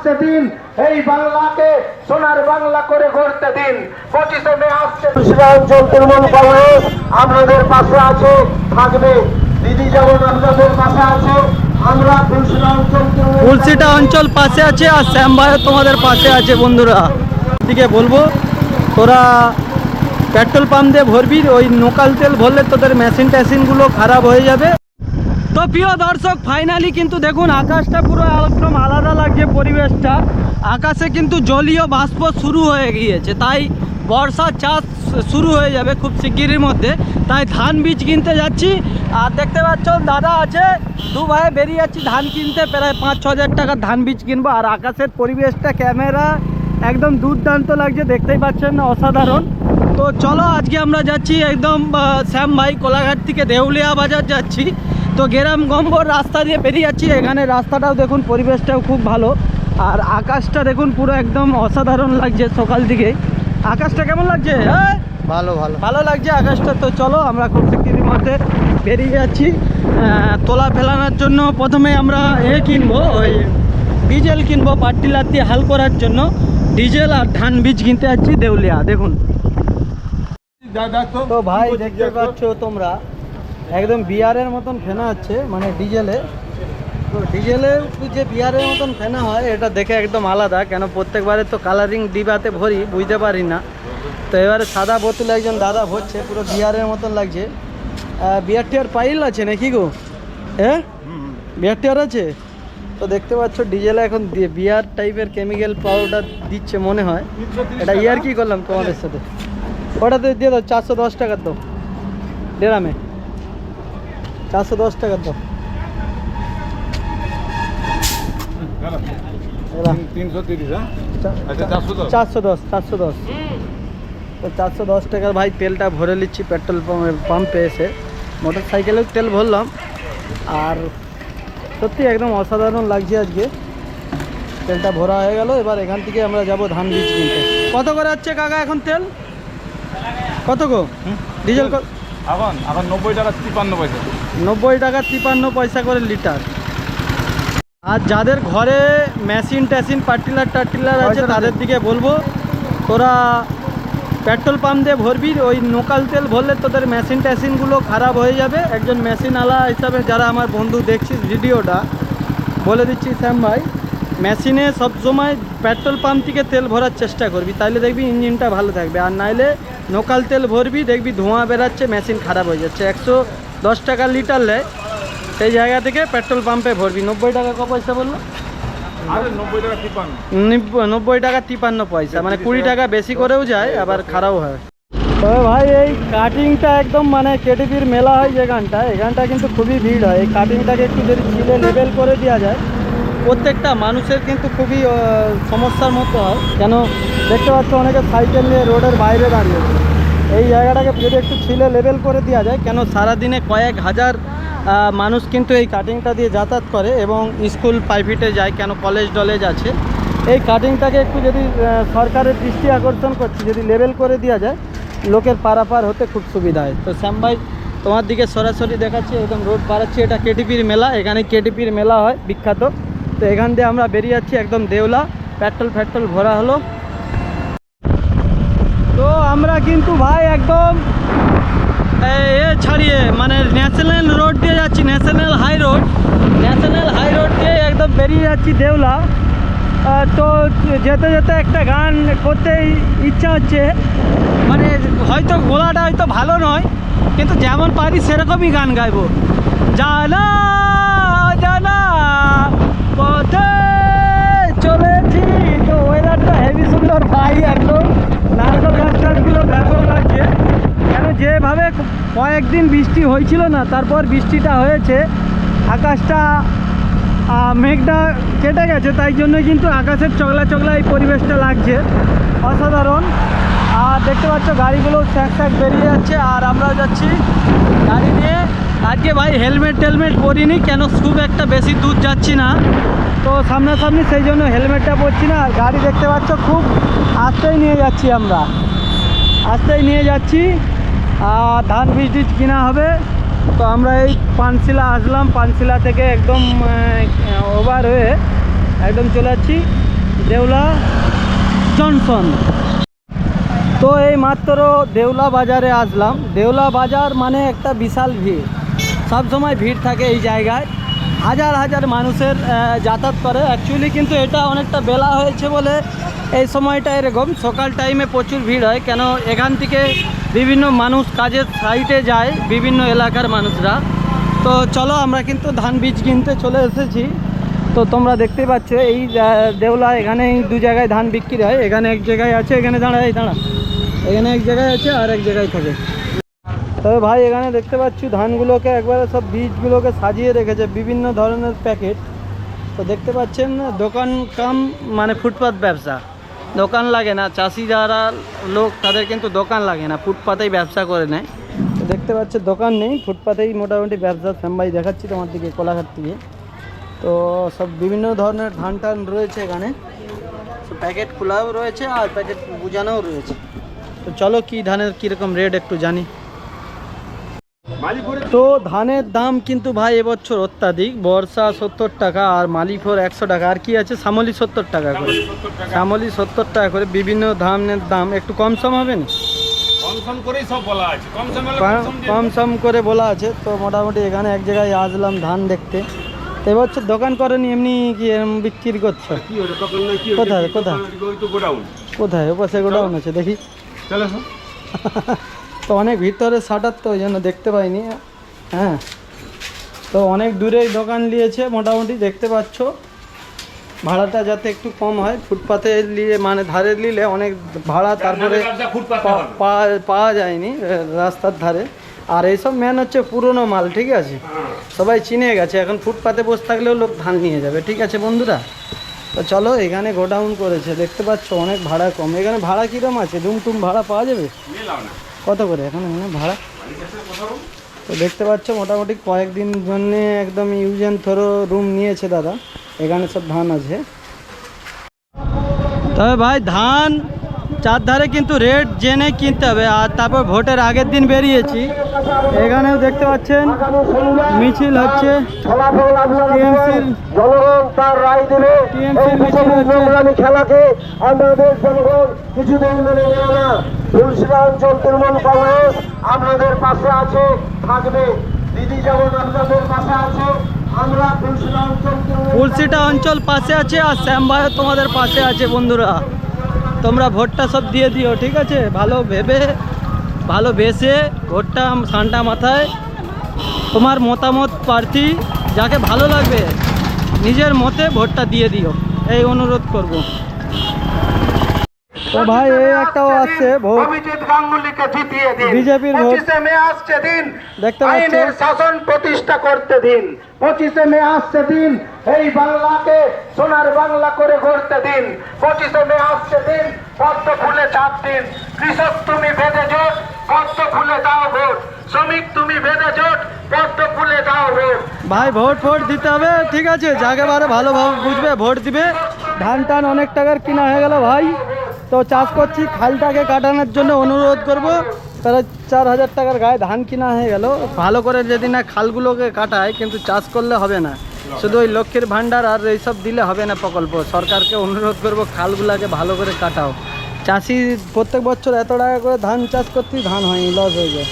আসতে দিন এই বাংলাকে সোনার বাংলা করে গড়তে দিন। পঁচিশে মে আসছে অঞ্চল তৃণমূল কংগ্রেস আপনাদের পাশে আছে থাকবে। দিদি যেমন আপনাদের পাশে আছে আমরা অঞ্চল তুলসিটা অঞ্চল পাশে আছে আর শ্যাম তোমাদের পাশে আছে বন্ধুরা। দিকে বলব তোরা পেট্রোল পাম্প দিয়ে ভরবি ওই লোকাল তেল ভরলে তোদের মেশিন ট্যাশিনগুলো খারাপ হয়ে যাবে। তো প্রিয় দর্শক ফাইনালি কিন্তু দেখুন, আকাশটা পুরো একদম আলাদা লাগছে পরিবেশটা। আকাশে কিন্তু জলীয় বাষ্প শুরু হয়ে গিয়েছে, তাই বর্ষার চাষ শুরু হয়ে যাবে খুব শিগগিরের মধ্যে। তাই ধান বীজ কিনতে যাচ্ছি, আর দেখতে পাচ্ছ, দাদা আছে দু ভাই বেরিয়ে যাচ্ছি, ধান কিনতে, প্রায় পাঁচ ছ হাজার টাকার ধান বীজ কিনবো। আর আকাশের পরিবেশটা, ক্যামেরা একদম দুর্দান্ত লাগছে, দেখতেই পাচ্ছেন অসাধারণ। তো চলো, আজকে আমরা যাচ্ছি একদম শ্যাম ভাই কোলাঘাট থেকে দেউলিয়া বাজার যাচ্ছি। তো গেরাম গম্বর রাস্তা দিয়ে বেরিয়ে যাচ্ছি। এখানে রাস্তাটাও দেখুন পরিবেশটাও খুব ভালো। আর আকাশটা দেখুন পুরো একদম অসাধারণ লাগছে সকাল দিকে। আকাশটা কেমন লাগছে? হ্যাঁ? ভালো। ভালো ভালো লাগছে আকাশটা। তো চলো আমরা খুব শিগগিরির মধ্যে বেরিয়ে যাচ্ছি। তোলা ফেলানোর জন্য প্রথমে আমরা এ কিনবো ওই ডিজেল কিনবো পাট্টি লাত্তি হাল করার জন্য। ডিজেল আর ধান বীজ কিনতে যাচ্ছি দেউলিয়া দেখুন। তো ভাই দেখতে পাচ্ছ তোমরা একদম বিয়ারের মতন ফেনা আছে মানে ডিজেলে। তো ডিজেলে যে বিয়ারের মতন ফেনা হয়, এটা দেখে একদম আলাদা, কেন প্রত্যেকবারে তো কালারিং ডিবাতে ভরি, বুঝতে পারি না। তো এবারে সাদা বোতলে একজন দাদা ভরছে, পুরো বিয়ারের মতন লাগছে। বিয়ার টিয়ার পাইল আছে নাকি গো? হ্যাঁ? বিয়ার টিয়ার আছে? তো দেখতে পাচ্ছ, ডিজেলে এখন দিয়ে বিয়ার টাইপের কেমিক্যাল পাউডার দিচ্ছে মনে হয়। এটা ইয়ার কি করলাম তোমাদের সাথে? ওটাতে দিয়ে দাও, চারশো দশ টাকার দাও। ডেরামে চারশো দশ টাকার 410? চারশো দশ চারশো দশ। তো চারশো দশ টাকার ভাই তেলটা ভরে নিচ্ছি পেট্রোল পাম্পে পাম্পে এসে। মোটর সাইকেলেও তেল ভরলাম। আর সত্যি একদম অসাধারণ লাগছে আজকে। তেলটা ভরা হয়ে গেল এবার এখান থেকে আমরা যাব ধান বীজ কিনতে। কত করে হচ্ছে কাকা এখন তেল? কত গো? ডিজেল এখন এখন নব্বই টাকা তিপ্পান্ন পয়সা। নব্বই টাকা তিপান্ন পয়সা করে লিটার। আর যাদের ঘরে মেশিন ট্যাশিন পার্টিলার টার্টিলার আছে তাদের দিকে বলব তোরা পেট্রোল পাম্প দিয়ে ভরবি ওই লোকাল তেল ভরলে তোদের মেশিন ট্যাশিনগুলো খারাপ হয়ে যাবে। একজন মেশিনওয়ালা হিসাবে যারা আমার বন্ধু দেখছিস ভিডিওটা বলে দিচ্ছি শ্যাম ভাই মেশিনে সবসময় পেট্রোল পাম্প থেকে তেল ভরার চেষ্টা করবি তাহলে দেখবি ইঞ্জিনটা ভালো থাকবে। আর নাইলে লোকাল তেল ভরবি দেখবি ধোঁয়া বেরাচ্ছে মেশিন খারাপ হয়ে যাচ্ছে। একশো দশ টাকা লিটার নেয়। সেই জায়গা থেকে পেট্রোল পাম্পে ভরবি। নব্বই টাকা ক পয়সা বলল? নব্বই টাকা তিপান্ন। পয়সা। মানে কুড়ি টাকা। বেশি করেও যায় আবার খারাপ হয়। তবে ভাই এই কাটিংটা একদম মানে কেটিপির মেলা হয় যেখানটা এখানটা কিন্তু খুবই ভিড় হয়। এই কাটিংটাকে একটু যদি ছিলে লেবেল করে দেওয়া যায় প্রত্যেকটা মানুষের কিন্তু খুবই সমস্যার মতো হয়। কেন দেখতে পাচ্ছ অনেকে সাইকেল নিয়ে রোডের বাইরে দাঁড়িয়েছে এই জায়গাটাকে যদি একটু ছিলে লেবেল করে দেওয়া যায়, কেন সারাদিনে কয়েক হাজার মানুষ কিন্তু এই কাটিংটা দিয়ে যাতায়াত করে এবং স্কুল প্রাইভেটে যায়, কেন কলেজ টলেজ আছে। এই কাটিংটাকে একটু যদি সরকারের দৃষ্টি আকর্ষণ করছে, যদি লেবেল করে দেওয়া যায়, লোকের পারাপার হতে খুব সুবিধা হয়। তো শ্যাম ভাই, তোমার দিকে সরাসরি দেখাচ্ছি, একদম রোড পাড়াচ্ছি এটা কেটিপির মেলা, এখানে কেটিপির মেলা হয়, বিখ্যাত। তো এখান দিয়ে আমরা বেরিয়ে যাচ্ছি, একদম দেওলা পেট্রোল ফেট্রোল ভরা হলো। আমরা কিন্তু ভাই একদম এ, ছাড়িয়ে মানে ন্যাশনাল রোড দিয়ে যাচ্ছি national high road national high road দিয়ে একদম বেরিয়ে যাচ্ছি দেওলা তো যেতে যেতে একটা গান করতে ইচ্ছা হচ্ছে। মানে হয়তো গোলাটা হয়তো ভালো নয়, কিন্তু যেমন পারি সেরকমই গান গাইবো। জানা জানা পথে চলেছি তো ওয়েদারটা হেভি সুন্দর ভাই একদম নারকেল গাছ টাছগুলো ব্যাপক লাগছে কেন যেভাবে কয়েকদিন বৃষ্টি হয়েছিল না, তারপর বৃষ্টিটা হয়েছে, আকাশটা মেঘটা কেটে গেছে, তাই জন্য কিন্তু আকাশের চগলা চগলা এই পরিবেশটা লাগছে। অসাধারণ। আর দেখতে পাচ্ছ, গাড়িগুলো স্যাক স্যাক বেরিয়ে যাচ্ছে, আর আমরাও যাচ্ছি গাড়ি নিয়ে। আজকে ভাই হেলমেট টেলমেট পরিনি, কেন খুব একটা বেশি দূর যাচ্ছি না। তো সামনাসামনি সেই জন্য হেলমেটটা পরছি না, আর গাড়ি দেখতে পাচ্ছ, খুব আস্তেই নিয়ে যাচ্ছি আমরা। আস্তেই নিয়ে যাচ্ছি। ধান বীজ টিজ কিনা হবে। তো আমরা এই পানশিলা আসলাম, পানশিলা থেকে একদম ওভার হয়ে একদম চলে যাচ্ছি দেউলা জনসন। তো এই মাত্র দেউলা বাজারে আসলাম। দেউলা বাজার মানে একটা বিশাল ভিড়। সবসময় ভিড় থাকে এই জায়গায়। হাজার হাজার মানুষের যাতায়াত করে। অ্যাকচুয়ালি কিন্তু এটা অনেকটা বেলা হয়েছে বলে এই সময়টা এরকম। সকাল টাইমে প্রচুর ভিড় হয়। কেন এখান থেকে বিভিন্ন মানুষ কাজের সাইটে যায়, বিভিন্ন এলাকার মানুষরা। তো চলো আমরা কিন্তু ধান বীজ কিনতে চলে এসেছি। তো তোমরা দেখতে পাচ্ছ, এই দেওলা এখানে দু জায়গায় ধান বিক্রি হয়। এখানে এক জায়গায় আছে, এখানে দাঁড়া এই দাঁড়া এখানে এক জায়গায় আছে আর এক জায়গায় থাকে। তবে ভাই, এখানে দেখতে পাচ্ছি, ধানগুলোকে একবারে সব বীজগুলোকে সাজিয়ে রেখেছে বিভিন্ন ধরনের প্যাকেট। তো দেখতে পাচ্ছেন, দোকান কাম মানে ফুটপাত ব্যবসা। দোকান লাগে না, চাষি যারা লোক, তাদের কিন্তু দোকান লাগে না, ফুটপাতেই ব্যবসা করে নেয়। দেখতে পাচ্ছ, দোকান নেই, ফুটপাতেই মোটামুটি ব্যবসা শ্যামবাই দেখাচ্ছি তোমার দিকে, কোলাঘাট থেকে। তো সব বিভিন্ন ধরনের ধান টান রয়েছে এখানে। প্যাকেট খোলাও রয়েছে আর প্যাকেট বুঝানোও রয়েছে। তো চলো কি ধানের কীরকম রেট একটু জানি। তো ধানের দাম কিন্তু ভাই এবছর অত্যাধিক। বর্ষা সত্তর টাকা আর মালিফোর একশো টাকা। আর কি আছে? শ্যামলি সত্তর টাকা করে। শ্যামলি সত্তর টাকা। করে বিভিন্ন ধানের দাম। একটু কম সম হবে না? কম সম করে বলা আছে। তো মোটামুটি এখানে এক জায়গায় আসলাম ধান দেখতে। তো এবছর দোকান করেনি এমনি কি বিক্রি করছ? কোথায় কোথায়? গোডাউন। কোথায়? ওপাশে গোডাউন আছে দেখি। তো অনেক ভিতরে শাটার তো ওই জন্য দেখতে পাইনি। হ্যাঁ। তো অনেক দূরেই দোকান নিয়েছে মোটামুটি দেখতে পাচ্ছ। ভাড়াটা যাতে একটু কম হয় ফুটপাথে নিয়ে মানে ধারে নিলে অনেক ভাড়া তারপরে পাওয়া যায়নি রাস্তার ধারে। আর এইসব ম্যান হচ্ছে পুরনো মাল ঠিক আছে? সবাই চিনে গেছে এখন ফুটপাতে বসে থাকলেও লোক ধান নিয়ে যাবে ঠিক আছে বন্ধুরা? তো চলো এখানে গোডাউন করেছে দেখতে পাচ্ছ অনেক ভাড়া কম। এখানে ভাড়া কীরকম আছে? ডুম টুম ভাড়া পাওয়া যাবে? কত করে? এখন এখানে ভাড়া? তো দেখতে পাচ্ছ, মোটামুটি কয়েকদিন জন্য একদম ইউজ অ্যান্ড থ্রো রুম নিয়েছে দাদা। এখানে সব ধান আছে। তবে ভাই, ধান চারধারে কিন্তু রেট জেনে কিনতে হবে আর তারপর ভোটের আগের দিন বেরিয়েছি। এখানেও দেখতে পাচ্ছেন মিছিল হচ্ছে। খেলাকে আমাদের জনগণ কিছুদিন মেনে নেবে না। তুলসিরা অঞ্চল তৃণমূল কংগ্রেস আপনাদের পাশে আছে থাকবে। দিদি যেমন আপনাদের পাশে আছে আমরা অঞ্চল অঞ্চল পাশে আছে আর শ্যামবায় তোমাদের পাশে আছে বন্ধুরা। তোমরা ভোটটা সব দিয়ে দিও, ঠিক আছে? ভালো ভেবে, ভালো বেসে ভোটটা ঠান্ডা মাথায়। তোমার মতামত প্রার্থী যাকে ভালো লাগবে, নিজের মতে ভোটটা দিয়ে দিও। এই অনুরোধ করব। তো ভাই এই একটাও আসছে ভোট। অভিজিৎ গাঙ্গুলিকে জিতিয়ে দিন। বিজেপির ভোট। পঁচিশে মে আসছে দিন। দেখতে? আইনের শাসন প্রতিষ্ঠা করতে দিন। মে আসছে দিন। এই বাংলাকে সোনার বাংলা করে গড়তে দিন। মে আসছে দিন। পদ্ম ফুলে চাপ দিন। কৃষক তুমি বেঁধে জোট পদ্ম ফুলে দাও ভোট। শ্রমিক তুমি বেঁধে জোট পদ্ম ফুলে দাও ভোট। ভাই ভোট ফোট দিতে হবে ঠিক আছে? যাকে বারে ভালোভাবে বুঝবে ভোট দিবে। ধান টান অনেক টাকার কিনা হয়ে গেল ভাই। তো চাষ করছি, খালটাকে কাটানোর জন্য অনুরোধ করব। তারা চার হাজার টাকার গায়ে ধান কিনা হয়ে গেল। ভালো করে যদি না খালগুলোকে কাটায়, কিন্তু চাষ করলে হবে না। শুধু ওই লক্ষ্মীর ভাণ্ডার আর এইসব দিলে হবে না প্রকল্প। সরকারকে অনুরোধ করব, খালগুলোকে ভালো করে কাটাও। চাষি প্রত্যেক বছর এত টাকা করে ধান চাষ করতেই ধান হয়নি, লস হয়ে যায়।